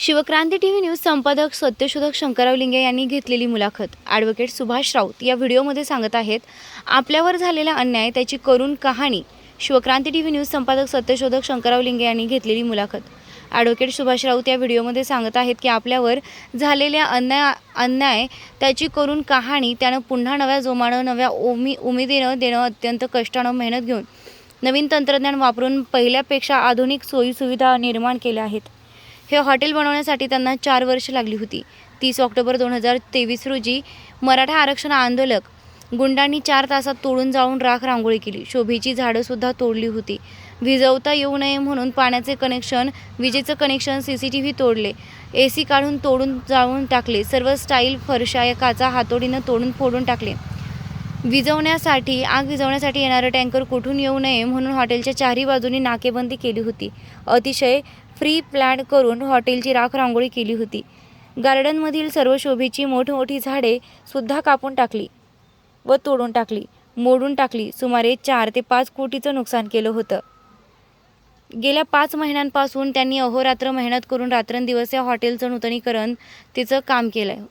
Shivkranti T V news संपादक सत्यशोधक शंकरराव लिंगे यांनी घेतलेली मुलाखत. ॲडव्होकेट सुभाष राऊत या व्हिडिओमध्ये सांगत आहेत आपल्यावर झालेला अन्याय त्याची करून कहाणी शिवक्रांती टी व्ही न्यूज संपादक सत्यशोधक शंकरराव लिंगे यांनी घेतलेली मुलाखत. ॲडव्होकेट सुभाष राऊत या व्हिडिओमध्ये सांगत आहेत की आपल्यावर झालेल्या अन्याय अन्याय त्याची करून कहाणी त्यानं पुन्हा नव्या जोमानं नव्या उमी उमेदीनं देणं अत्यंत कष्टानं मेहनत घेऊन नवीन तंत्रज्ञान वापरून पहिल्यापेक्षा आधुनिक सोयीसुविधा निर्माण केल्या आहेत. हे हॉटेल बनवण्यासाठी त्यांना चार वर्ष लागली होती. तीस ऑक्टोबर दोन हजार तेवीस रोजी मराठा आरक्षण आंदोलक गुंडांनी चार तासात तोडून जाऊन राख रांगोळी केली. शोभेची झाडंसुद्धा तोडली होती. विजवता येऊ नये म्हणून पाण्याचे कनेक्शन विजेचं connection C C T V तोडले. ए सी काढून तोडून जाळून टाकले. सर्व स्टाईल फरशा काचा हातोडीनं तोडून फोडून टाकले. विझवण्यासाठी आग विझवण्यासाठी येणारं टँकर कुठून येऊ नये म्हणून हॉटेलच्या चारही बाजूनी नाकेबंदी केली होती. अतिशय फ्री प्लॅन करून हॉटेलची राख रांगोळी केली होती. गार्डनमधील सर्व शोभेची मोठमोठी झाडे सुद्धा कापून टाकली व तोडून टाकली मोडून टाकली. सुमारे चार ते पाच कोटीचं नुकसान केलं होतं. गेल्या पाच महिन्यांपासून त्यांनी अहोरात्र मेहनत करून रात्रंदिवस या हॉटेलचं नूतनीकरण तिचं काम केलं आहे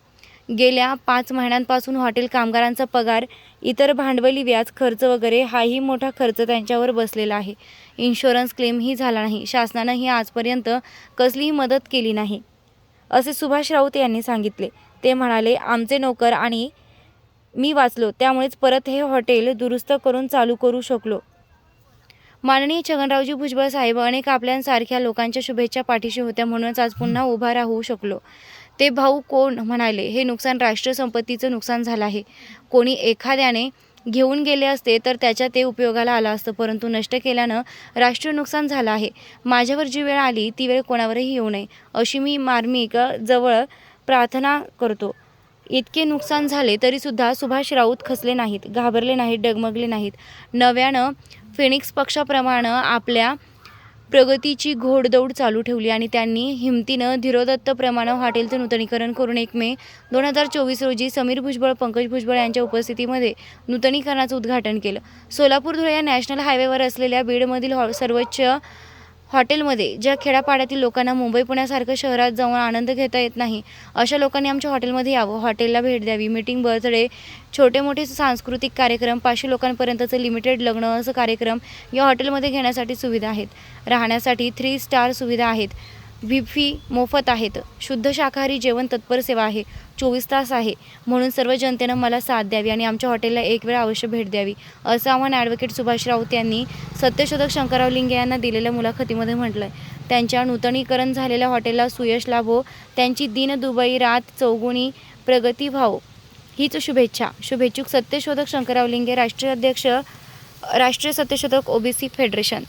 गेल्या पाच महिन्यांपासून हॉटेल कामगारांचा पगार इतर भांडवली व्याज खर्च वगैरे हाही मोठा खर्च त्यांच्यावर बसलेला आहे. इन्शुरन्स क्लेमही झाला नाही. शासनानंही आजपर्यंत कसलीही मदत केली नाही. असे सुभाष राऊत यांनी सांगितले. ते म्हणाले आमचे नोकर आणि मी वाचलो त्यामुळेच परत हे हॉटेल दुरुस्त करून चालू करू शकलो. माननीय छगनरावजी भुजबळ साहेब अनेक आपल्यासारख्या लोकांच्या शुभेच्छा पाठीशी होत्या म्हणूनच आज पुन्हा उभा राहू शकलो. ते भाऊ कोण? म्हणाले हे नुकसान राष्ट्रीय संपत्तीचं नुकसान झालं आहे. कोणी एखाद्याने घेऊन गेले असते तर त्याच्या ते उपयोगाला आलं असतं. परंतु नष्ट केल्यानं राष्ट्रीय नुकसान झालं आहे. माझ्यावर जी वेळ आली ती वेळ कोणावरही येऊ नये. अशी मी मार्मिक जवळ प्रार्थना करतो. इतके नुकसान झाले तरीसुद्धा सुभाष राऊत खचले नाहीत घाबरले नाहीत डगमगले नाहीत. नव्यानं फिनिक्स पक्षाप्रमाणे आपल्या प्रगतीची घोडदौड चालू ठेवली आणि त्यांनी हिमतीनं धीरोदत्तप्रमाणे हॉटेलचं नूतनीकरण करून एक मे दोन हजार चोवीस रोजी समीर भुजबळ पंकज भुजबळ यांच्या उपस्थितीमध्ये नूतनीकरणाचं उद्घाटन केलं. सोलापूर धुळे या नॅशनल हायवेवर असलेल्या बीडमधील हॉ सर्वोच्च हॉटेलमध्ये ज्या खेड्यापाड्यातील लोकांना मुंबई पुण्यासारखं शहरात जाऊन आनंद घेता येत नाही अशा लोकांनी आमच्या हॉटेलमध्ये यावं. हॉटेलला भेट द्यावी मीटिंग बर्थडे छोटे मोठे सांस्कृतिक कार्यक्रम पाचशे लोकांपर्यंतचं लिमिटेड लग्न असं कार्यक्रम या हॉटेलमध्ये घेण्यासाठी सुविधा आहेत. राहण्यासाठी थ्री स्टार सुविधा आहेत. व्ही मोफत आहेत. शुद्ध शाकाहारी जेवण तत्पर सेवा आहे. चोवीस तास आहे. म्हणून सर्व जनतेनं मला साथ द्यावी आणि आमच्या हॉटेलला एक वेळ अवश्य भेट द्यावी असं आव्हान ॲडव्होकेट सुभाष राऊत यांनी सत्यशोधक शंकरराव लिंगे यांना दिलेल्या मुलाखतीमध्ये म्हटलं आहे त्यांच्या नूतनीकरण झालेल्या हॉटेलला सुयश लाभो त्यांची दिन दुबई रात चौगुणी प्रगती व्हावो हीच शुभेच्छा. शुभेच्छुक सत्यशोधक शंकरराव लिंगे राष्ट्रीय अध्यक्ष राष्ट्रीय सत्यशोधक ओबीसी फेडरेशन.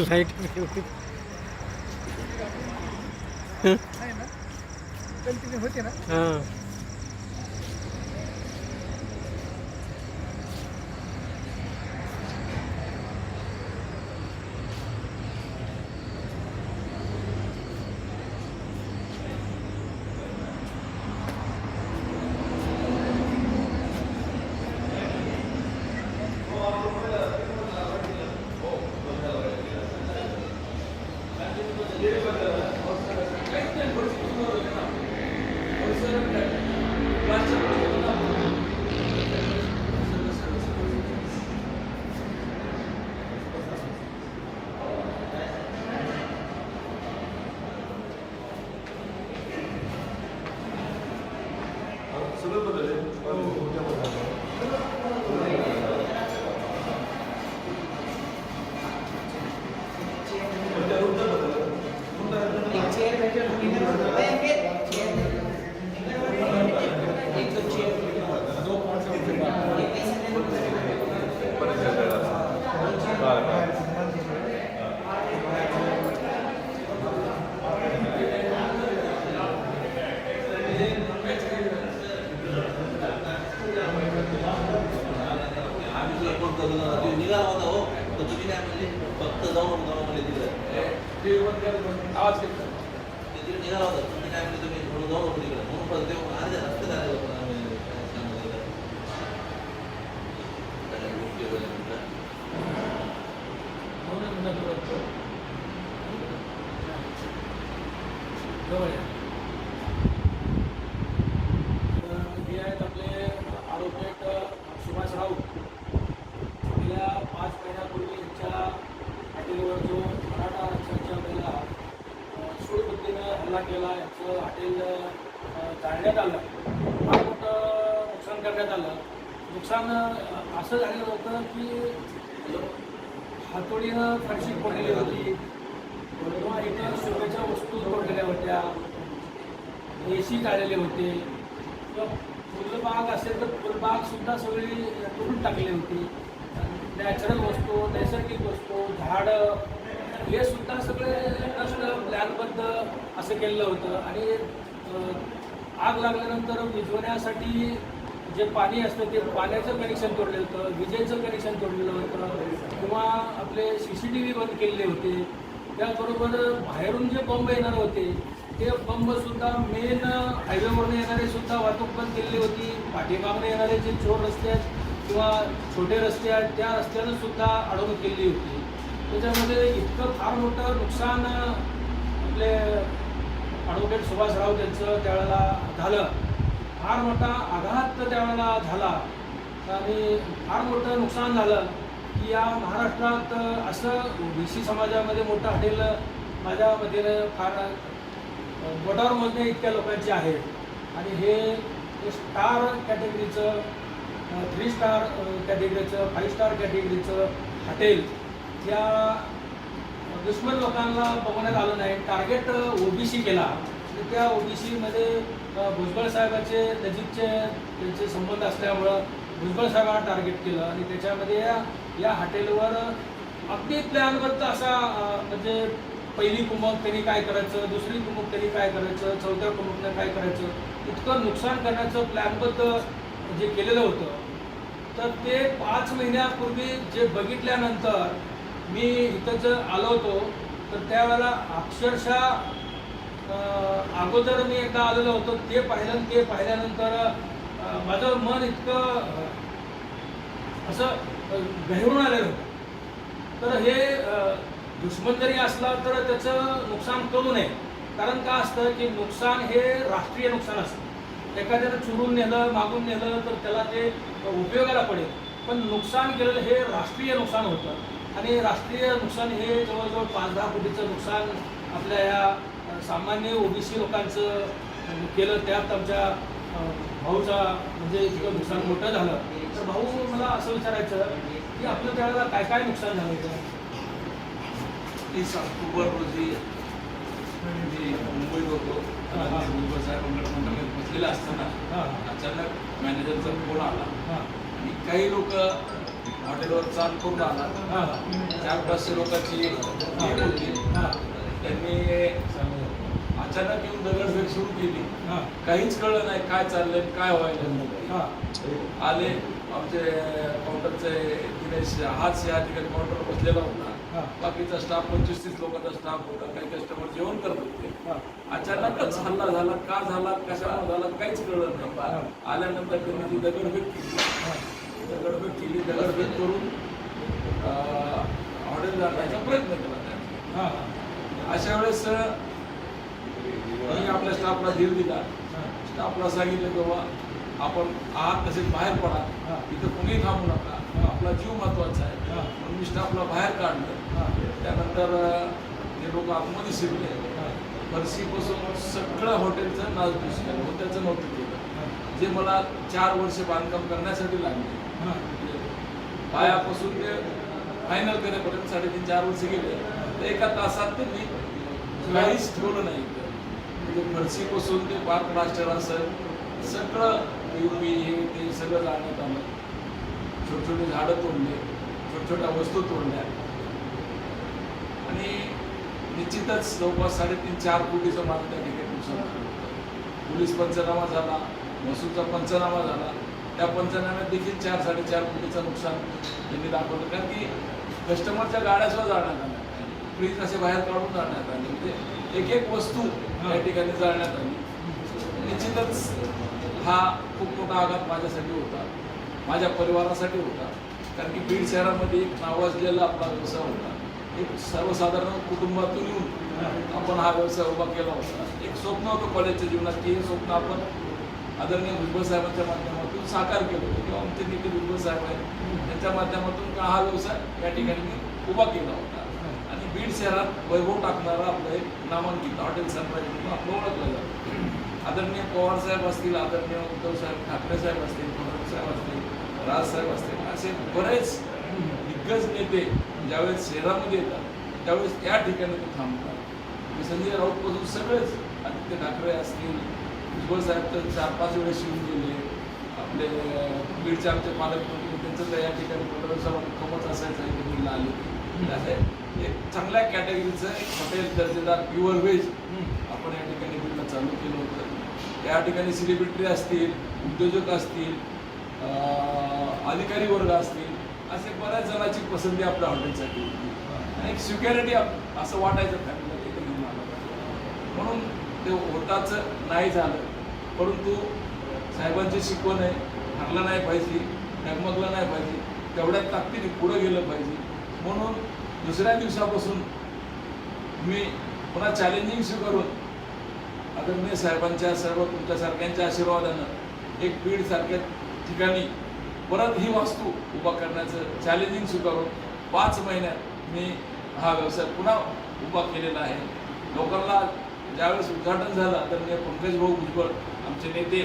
लाइट. कंटिन्यू होते ना? हां. फक्त जाऊ नको जाऊ म्हणले तिकडे आवाज केला ते तिकडे निघाला होता तुम्ही काय म्हणले तुम्ही म्हणून जाऊ नको तिकडे म्हणून परत ते अर्ध्या रस्त्यात आले होते आम्ही काय सांगायचं सगळ्या गोष्टी वगैरे म्हटलं. हे आहेत आपले आरोपेट सुभाष राऊत गेल्या पाच महिन्यापूर्वी यांच्या हॉटेलवर जो मराठा आरक्षणाच्या महिला सूड बुद्धीनं हल्ला केला तेल जाळण्यात आलं. फार मोठं नुकसान करण्यात आलं. नुकसान असं झालेलं होतं की हातोडीनं फरशी फोडलेली होती. किंवा इथं शोभेच्या वस्तू तोडलेल्या होत्या. ए सी जाळलेले होते. किंवा फुलबाग असेल तर फुलबागसुद्धा सगळी तोडून टाकली होती. नॅचरल वस्तू नैसर्गिक वस्तू झाडं हे सुद्धा सगळे नष्ट प्लॅनबद्ध असं केलेलं होतं. आणि आग लागल्यानंतर विझवण्यासाठी जे पाणी असतं ते पाण्याचं कनेक्शन तोडलेलं होतं विजेचं कनेक्शन तोडलेलं होतं किंवा आपले सी सी टी व्ही बंद केलेले होते. त्याचबरोबर बाहेरून जे बंब येणार होते ते बंबसुद्धा मेन हायवेवरून येणारे सुद्धा वाहतूक बंद केलेली होती. पाठीमागून येणारे जे चोर रस्ते आहेत किंवा छोटे रस्ते आहेत त्या रस्त्यानं सुद्धा अडवणूक केली होती. त्याच्यामध्ये इतकं फार मोठं नुकसान आपले ॲडव्होकेट सुभाष राऊत यांचं त्यावेळेला झालं. फार मोठा आघात त्यावेळेला झाला. आणि फार मोठं नुकसान झालं की या महाराष्ट्रात असं ओबीसी समाजामध्ये मोठं हॉटेल माझ्या मते फार बोटावर मोजणे इतक्या लोकांचे आहे. आणि हे हे स्टार कॅटेगरीचं थ्री स्टार कॅटेगरीचं फाईव्ह स्टार कॅटेगरीचं हॉटेल ज्या दुश्मन लोकांना बघण्यात आलं नाही. टार्गेट ओबीसी केला. तर त्या ओबीसीमध्ये भुजबळ साहेबाचे नजीकचे त्यांचे संबंध असल्यामुळं भुजबळ साहेबांना टार्गेट केलं. आणि त्याच्यामध्ये या हॉटेलवर अगदी प्लॅनबद्ध असा म्हणजे पहिली कुमक त्यांनी काय करायचं दुसरी कुमक त्यांनी काय करायचं चौथ्या कुमकनं काय करायचं इतकं नुकसान करण्याचं प्लॅनबद्ध जे केलेलं होतं. तर ते पाच महिन्यापूर्वी जे बघितल्यानंतर मी इथं जर आलो होतो तर त्यावेळेला अक्षरशः अगोदर मी एकदा आलेलो होतो ते पाहिलं ते पाहिल्यानंतर माझं मन इतकं असं अं, गहिरून आलेलं होतं. तर हे दुश्मन जरी असला तर त्याचं नुकसान करू नये. कारण का असतं की नुकसान हे राष्ट्रीय नुकसान असतं. एखाद्यानं चुरून नेलं मागून नेलं तर त्याला ते उपयोगाला पडेल. पण नुकसान केलेलं हे राष्ट्रीय नुकसान होतं. आणि राष्ट्रीय नुकसान हे जवळजवळ पाच दहा कोटीचं नुकसान आपल्या या सामान्य ओबीसी लोकांचं केलं. त्यात आमच्या भाऊचा म्हणजे इतकं नुकसान मोठं झालं. तर भाऊ मला असं विचारायचं की आपलं त्यावेळेला काय काय नुकसान झालं होतं? तीस ऑक्टोबर रोजी मी मुंबईत होतो साहेबांकडे मंडळात बसलेला असताना अचानक मॅनेजरचा फोन आला. हां. आणि काही लोक हॉटेलवर चाल करून आला. हां. चार पाचशे लोकांची टीम होती. हां. त्यांनी अचानक येऊन दगडफेक सुरू केली. काहीच कळलं नाही काय चाललंय काय व्हायला हां. आले. आमचे काउंटरचे दिनेश हाच या ठिकाणी काउंटर बसलेला होता. बाकीचा स्टाफ पंचवीस तीस लोकांचा स्टाफ होता. काही कस्टमर जेवण करत होते. अचानकच हल्ला झाला. का झाला? कशामुळे झाला? काहीच कळलं नाही. आल्यानंतर त्यांनी ती दगडफेक केली. दगडफेक केली दगडफेक करून हॉटेल जाण्याचा प्रयत्न केला त्यांनी. हां. अशा वेळेस आपल्या स्टाफला धीर दिला. स्टाफला सांगितलं की बाबा आपण आहात तसेच बाहेर पडा. हां. इथं कुणीही थांबू नका. हां. आपला जीव महत्त्वाचा आहे. हां. म्हणून मी स्टाफला बाहेर काढलं. हां. त्यानंतर ते लोक आतमध्ये शिरले. फरशीपासून सगळं हॉटेलचं केलं हॉटेलचं नव्हतं जे मला चार वर्ष बांधकाम करण्यासाठी लागले. हां. पायापासून ते फायनल करेपर्यंत साडेतीन चार वर्ष गेले. तर एका तासात त्यांनी काहीच ठेवलं नाही. म्हणजे फरशीपासून ते पार्क मास्टर असेल सगळं युपी हे ते सगळं जाण्यात आलं. छोटे छोटे झाडं तोडले छोट्या छोट्या वस्तू तोडल्या. आणि निश्चितच जवळपास साडेतीन चार कोटीचं माल त्या ठिकाणी. पोलीस पंचनामा झाला. महसूलचा पंचनामा झाला. त्या पंचनाम्यात देखील चार साडेचार कोटीचं नुकसान त्यांनी दाखवलं. कारण की कस्टमरच्या गाड्यासुद्धा जाळण्यात आल्या. फ्रीज असे बाहेर काढून जाळण्यात आले. म्हणजे एक एक वस्तू या ठिकाणी जाळण्यात आली. निश्चितच हा खूप मोठा आघात माझ्यासाठी होता. माझ्या परिवारासाठी होता. कारण की बीड शहरामध्ये एक नावाजलेला आपला व्यवसाय होता. एक सर्वसाधारण कुटुंबातून येऊन आपण हा व्यवसाय उभा केला होता. एक स्वप्न होतं कॉलेजच्या जीवनात की हे स्वप्न आपण आदरणीय भुजबळ साहेबांच्या माध्यमातून साकार केलं होतं. किंवा आमचे नेते भुजबळ साहेब आहेत त्यांच्या माध्यमातून का हा व्यवसाय या ठिकाणी मी उभा केला होता. आणि बीड शहरात वैभव टाकणारा आपलं एक नामांकित हॉटेल सनराईज म्हणून आपलं ओळखलं जातं. आदरणीय पवार साहेब असतील आदरणीय उद्धव साहेब ठाकरे साहेब असतील फडणवीस साहेब असतील राज साहेब असतील असे बरेच दिग्गज नेते ज्यावेळेस शहरामध्ये येतात त्यावेळेस या ठिकाणी ते थांबतात. संजय राऊतपासून सगळेच आदित्य ठाकरे असतील साहेब तर चार पाच वेळेस येऊन गेले. आपले अं, बीडचे आमचे पालकमंत्री त्यांचं तर या ठिकाणी फडणवीसाला मुख्यमंत्री असायचं आहे ते बीडला आले असे एक चांगल्या कॅटेगरीचं एक हॉटेल दर्जेदार प्युअर व्हेज आपण या ठिकाणी बीडला चालू केलं होतं. या ठिकाणी सेलिब्रिटी असतील उद्योजक असतील अधिकारी वर्ग असतील असे बऱ्याच जणांची पसंती आपल्या हॉटेलसाठी होती. आणि एक सिक्युरिटी असं वाटायचं फॅमिलीला तिथे घेऊन आलं. म्हणून ते होताच नाही झालं. परंतु साहेबांची शिकवण आहे हरलं नाही पाहिजे डगमगलं नाही पाहिजे तेवढ्या ताकदीने पुढं गेलं पाहिजे. म्हणून दुसऱ्या दिवसापासून मी पुन्हा चॅलेंजिंग स्वीकारून आदरणीय साहेबांच्या सर्व तुमच्यासारख्यांच्या आशीर्वादानं एक पीडसारख्या ठिकाणी परत ही वास्तू उभा करण्याचं चॅलेंजिंग स्वीकारून पाच महिन्यात मी हा व्यवसाय पुन्हा उभा केलेला आहे. लोकांना ज्यावेळेस उद्घाटन झालं तर आदरणीय पंकज भाऊ भुजबळ आमचे नेते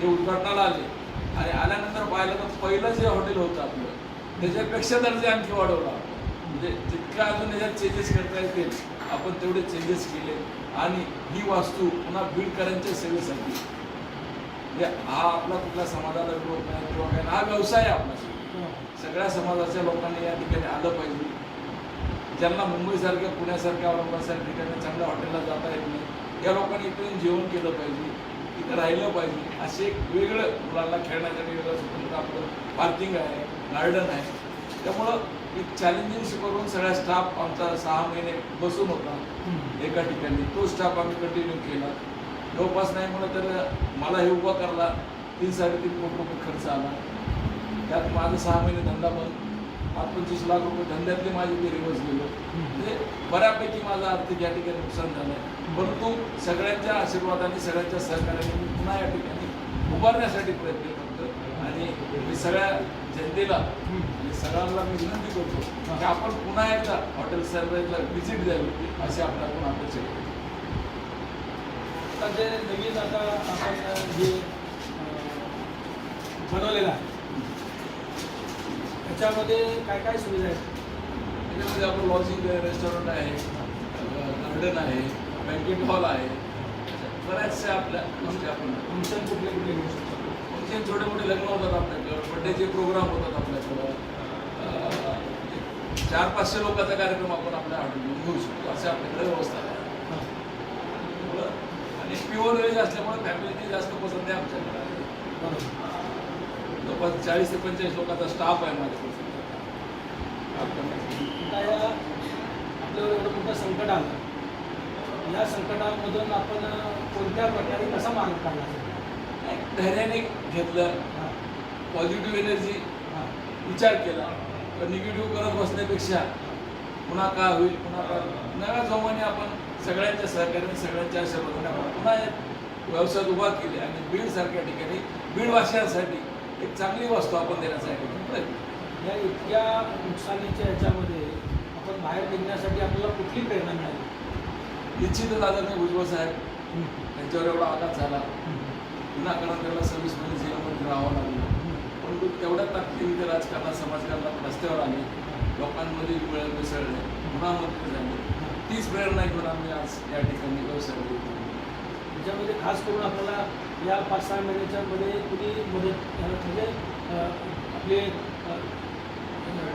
हे उद्घाटनाला आले. आणि आल्यानंतर पाहिलं तर पहिलं जे हॉटेल होतं आपलं. त्याच्यापेक्षा दर्जा आणखी वाढवला. म्हणजे जितकं अजून याच्यात चेंजेस करता येतील आपण तेवढे चेंजेस केले. आणि ही वास्तू पुन्हा बीडकरांच्या सेवेसाठी. म्हणजे हा आपला कुठला समाजाला विरोध नाही किंवा काय हा व्यवसाय आहे आपला. सगळ्या समाजाच्या लोकांनी या ठिकाणी आलं पाहिजे. ज्यांना मुंबईसारख्या पुण्यासारख्या औरंगाबादसारख्या ठिकाणी चांगल्या हॉटेलला जाता येत नाही या लोकांनी इथे येऊन जेवण केलं पाहिजे इथं राहिलं पाहिजे असे एक वेगळं मुलांना खेळण्यासाठी वेगळं स्वतंत्र आपलं पार्किंग आहे गार्डन आहे. त्यामुळं एक चॅलेंजिंग करून सगळ्या स्टाफ आमचा सहा महिने बसून होता एका ठिकाणी. तो स्टाफ आम्ही कंटिन्यू केला. जवळपास नाही म्हणलं तर मला हे उभा करायला तीन साडेतीन कोटी रुपये खर्च आला. त्यात माझं सहा महिने धंदा बंद. पाच पंचवीस लाख रुपये धंद्यातले माझे ते रिवर्स गेलो. म्हणजे बऱ्यापैकी माझं आर्थिक या ठिकाणी नुकसान झालं आहे परंतु सगळ्यांच्या आशीर्वादाने सगळ्यांच्या सहकार्याने मी पुन्हा या ठिकाणी उभारण्यासाठी प्रयत्न करतो आणि मी सगळ्या जनतेला आणि सगळ्यांना मी विनंती करतो की आपण पुन्हा एकदा हॉटेल सनराईजला व्हिजिट द्यावी अशी आपल्याकडून अपेक्षा करतो. आता जे नवीन आता आपण जे बनवलेलं आहे त्याच्यामध्ये काय काय सुविधा आहेत? त्याच्यामध्ये आपण लॉजिंग आहे रेस्टॉरंट आहे गार्डन आहे बँकेट हॉल आहे. बऱ्याचशा आपल्या गोष्टी आपण फंक्शन कुठले कुठले घेऊ शकतो? फंक्शन छोटे मोठे लग्न होतात आपल्याकडं बड्डेचे प्रोग्राम होतात आपल्याकडं. चार पाचशे लोकांचा कार्यक्रम आपण आपल्या हॉटेलमध्ये घेऊ शकतो असे आपल्याकडे व्यवस्था आहे. आणि प्युअर व्हेज असल्यामुळे फॅमिलीची जास्त पसंती आमच्याकडे आहे. बरोबर. जवळपास चाळीस ते पंचेचाळीस लोकांचा स्टाफ आहे माझ्याकडे. या आपल्यावर एवढं मोठं संकट आलं. या संकटामधून आपण कोणत्या प्रकारे कसा मार्ग काढला? एक धैर्याने घेतलं. हां. पॉझिटिव्ह एनर्जी हां. विचार केला. तर निगेटिव्ह करत बसण्यापेक्षा पुन्हा काय होईल पुन्हा काय नव्या जोमाने आपण सगळ्यांच्या सहकार्याने सगळ्यांच्या आशीर्वादाने आपण पुन्हा एक व्यवसाय उभा केले आणि बीडसारख्या ठिकाणी बीडवासियांसाठी एक चांगली वस्तू आपण प्रयत्न केला. या इतक्या नुकसानीच्या याच्यामध्ये आपण बाहेर निघण्यासाठी आपल्याला कुठली प्रेरणा मिळाली? निश्चितच आदरणीय भुजबळ साहेब त्यांच्यावर एवढा आघात झाला. विनाकारण त्याला सव्वीस महिने जेलमध्ये राहावं लागलं. परंतु तेवढ्या ताकदीने ते राजकारणात समाजकारणात रस्त्यावर आले. लोकांमध्ये मिळ मिसळले. मंत्री झाले. तीच प्रेरणा घेऊन आम्ही आज या ठिकाणी व्यवसाय त्याच्यामध्ये खास करून आपल्याला या पाच सहा महिन्याच्या मध्ये कुणी मदत म्हणजे आपले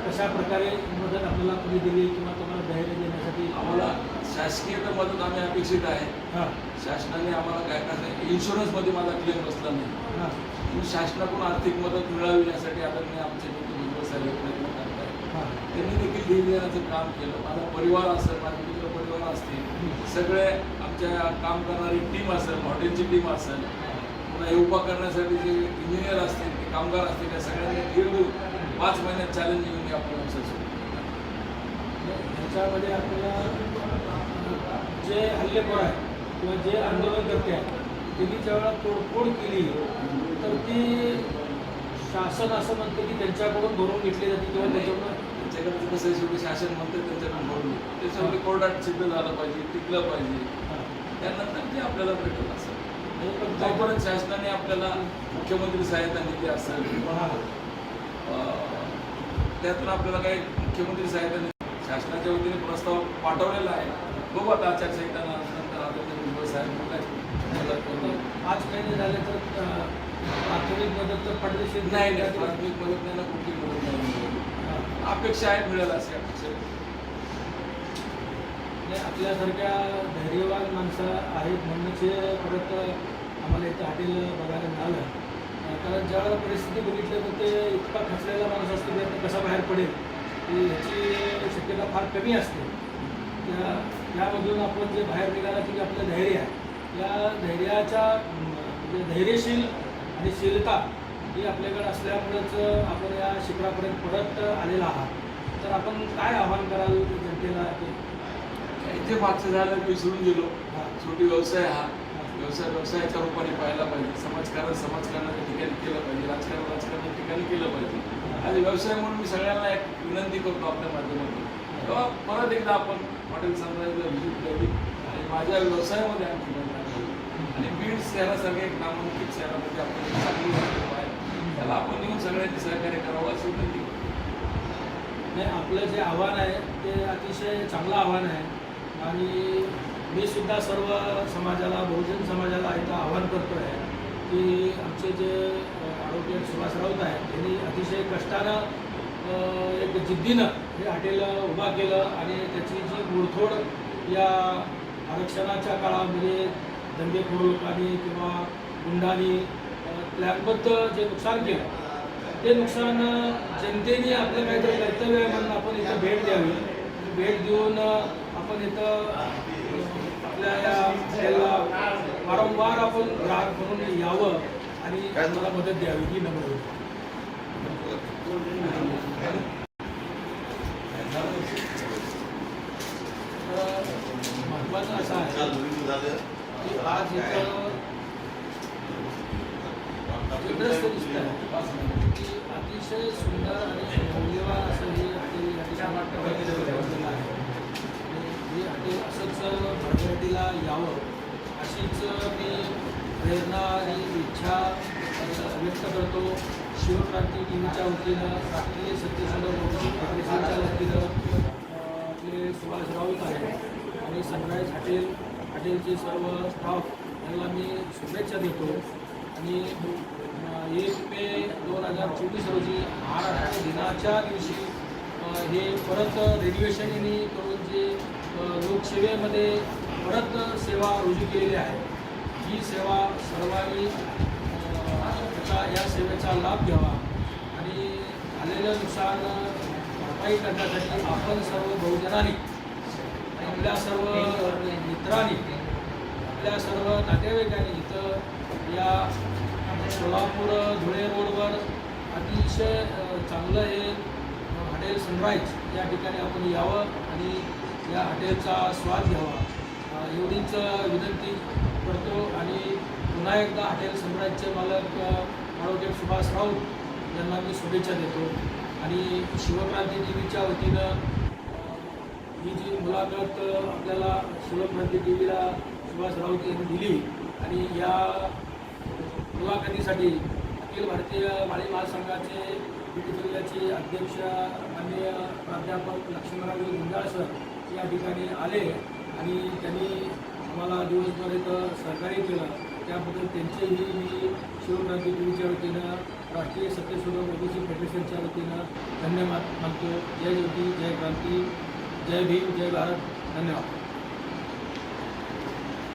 कशा प्रकारे मदत आपल्याला तुम्ही दिली किंवा तुम्हाला धैर्य देण्यासाठी आम्हाला शासकीय तर मदत आम्ही अपेक्षित आहे. हां. शासनाने आम्हाला काय कसं इन्शुरन्समध्ये माझा क्लेम बसला नाही. हां. म्हणून शासनाकडून आर्थिक मदत मिळावी यासाठी आदरणीय आमचे मित्र भुजबळ साहेब प्रयत्न करत आहेत हां. त्यांनी देखील धीर देण्याचं काम केलं. माझा परिवार असेल माझे मित्र परिवार असतील सगळे आमच्या काम करणारी टीम असेल हॉटेलची टीम असेल पुन्हा हे उभा करण्यासाठी जे इंजिनियर असतील ते कामगार असतील त्या सगळ्यांनी देऊन पाच महिन्यात चॅलेंज घेऊन आपलं व्यवसाय सुरू. ह्याच्यामध्ये आपल्याला जे हल्लेखोर आहे किंवा जे आंदोलनकर्ते आहेत त्यांनी ज्यावेळेला तोडफोड केली तर ती शासन असं म्हणते की त्यांच्याकडून भरून घेतली जाते किंवा त्याच्याकडून त्यांच्याकडे कसं आहे, शेवटी शासन म्हणते त्यांच्याकडून भरून घे. ते शेवटी कोर्टात सिद्ध झालं पाहिजे टिकलं पाहिजे. त्यानंतर ते आपल्याला भेटत असं पण जोपर्यंत शासनाने आपल्याला मुख्यमंत्री सहायता निधी असेल किंवा हां. त्यातून आपल्याला काही मुख्यमंत्री सहायता निधी शासनाच्या वतीने प्रस्ताव पाठवलेला आहे बघू आता आचारसंहिता नंतर आदरणीय भुजबळ साहेब करतात. पाच महिने झाले तर प्राथमिक मदत तर पडदेशीर नाही प्राथमिक मदत नाही ना कुठली मदत नाही. हां. अपेक्षा आहे मिळेल अशी अपेक्षा आपल्यासारख्या धैर्यवान माणसं आहेत म्हणूनच परत आम्हाला इथं हॉटेल बघायला मिळालं. कारण ज्या वेळेला परिस्थिती बघितली तर ते इतका खचलेला माणूस असतो की कसा बाहेर पडेल. की ह्याची शक्यता फार कमी असते. त्या यामधून आपण जे बाहेर निघाला की आपलं धैर्य आहे. या धैर्याच्या म्हणजे धैर्यशील आणि शीलता ही आपल्याकडे असल्यामुळेच आपण या शिखरापर्यंत परत आलेला आहात. तर आपण काय आव्हान कराल जनतेला? की मागचं झालं विसरून गेलो. छोटी व्यवसाय हा. व्यवसाय व्यवसायाच्या रूपाने पाहायला पाहिजे. समाजकारण समाजकारणाच्या ठिकाणी केलं पाहिजे. राजकारण राजकारणाच्या ठिकाणी केलं पाहिजे. आणि व्यवसाय म्हणून मी सगळ्यांना एक विनंती करतो आपल्या माध्यमातून. तेव्हा परत एकदा आपण हॉटेल सनराईजला व्हिजिट द्यावी आणि माझ्या व्यवसायामध्ये आम्ही आणि बीड शहरासारख्या एक नामांकित शहरामध्ये आपण चांगली आहे. त्याला आपण येऊन सगळ्यांनी सहकार्य करावं अशी विनंती नाही आपलं जे आव्हान आहे ते अतिशय चांगलं आव्हान आहे. आणि मी सुद्धा सर्व समाजाला बहुजन समाजाला इथं आव्हान करतो आहे की आमचे जे ॲडव्होकेट सुभाष राऊत आहेत त्यांनी अतिशय कष्टानं एक जिद्दीनं हे हॉटेल उभा केलं आणि त्याची जी मुळथोड या आरक्षणाच्या काळामध्ये धंदेखोर लोकांनी किंवा गुंडांनी प्लॅनबद्ध जे नुकसान केलं ते नुकसान जनतेने आपलं काहीतरी कर्तव्य आहे म्हणून आपण इथं भेट द्यावी. भेट देऊन आपण इथं आपल्या या हॉटेलला वारंवार आपण ग्राहक म्हणून यावं आणि मला मदत द्यावी ही नम्र महत्वाचं असं आहे की आज इथं चित्रस्थ आहे की अतिशय सुंदर आणि मौल्यवान असं हे हॉटेल या आहे हे हॉटेल असंच भरभराटीला यावं अशीच मी प्रेरणा आणि इच्छा व्यक्त करतो शिवक्रांती टी व्हीच्या वतीनं राष्ट्रीय सत्यशोधक फेडरेशनच्या वतीनं आपले सुभाष राऊत आहेत. आणि सनराईज हॉटेल हॉटेलचे सर्व स्टाफ यांना मी शुभेच्छा देतो. आणि एक मे दोन हजार चोवीस रोजी महाराष्ट्र दिनाच्या दिवशी हे परत रेडिएशन यांनी करून जे लोकसेवेमध्ये परत सेवा रुजू केलेली आहे ही सेवा सर्वांनी या सेवेचा लाभ घ्यावा आणि झालेलं नुकसान भरपाई करण्यासाठी आपण सर्व बहुजनांनी आपल्या सर्व मित्रांनी आपल्या सर्व नातेवाईकांनी इथं या सोलापूर धुळे रोडवर अतिशय चांगलं हे हॉटेल सनराईज या ठिकाणी आपण यावं आणि या हॉटेलचा स्वाद घ्यावा. एवढीच विनंती करतो आणि पुन्हा एकदा हॉटेल सनराईजचे मालक आरोग्य ॲडव्होकेट सुभाष राऊत यांना मी शुभेच्छा देतो. आणि शिवक्रांती टीव्हीच्या वतीनं ही जी मुलाखत आपल्याला शिवक्रांती टीव्हीला सुभाष राऊत यांनी दिली आणि या मुलाखतीसाठी अखिल भारतीय माळी महासंघाचे बीड जिल्ह्याचे अध्यक्ष माननीय प्राध्यापक लक्ष्मणराव गुंजाळ सर या ठिकाणी आले आणि त्यांनी आम्हाला दिवसभर इथं सहकार्य केलं. त्याबद्दल त्यांचेही मी शिवक्रांती टीव्हीच्या वतीनं राष्ट्रीय सत्यशोधक ओबीसी फेडरेशनच्या वतीनं धन्यवाद मानतो. जय ज्योती जय क्रांती जय भीम जय भारत. धन्यवाद.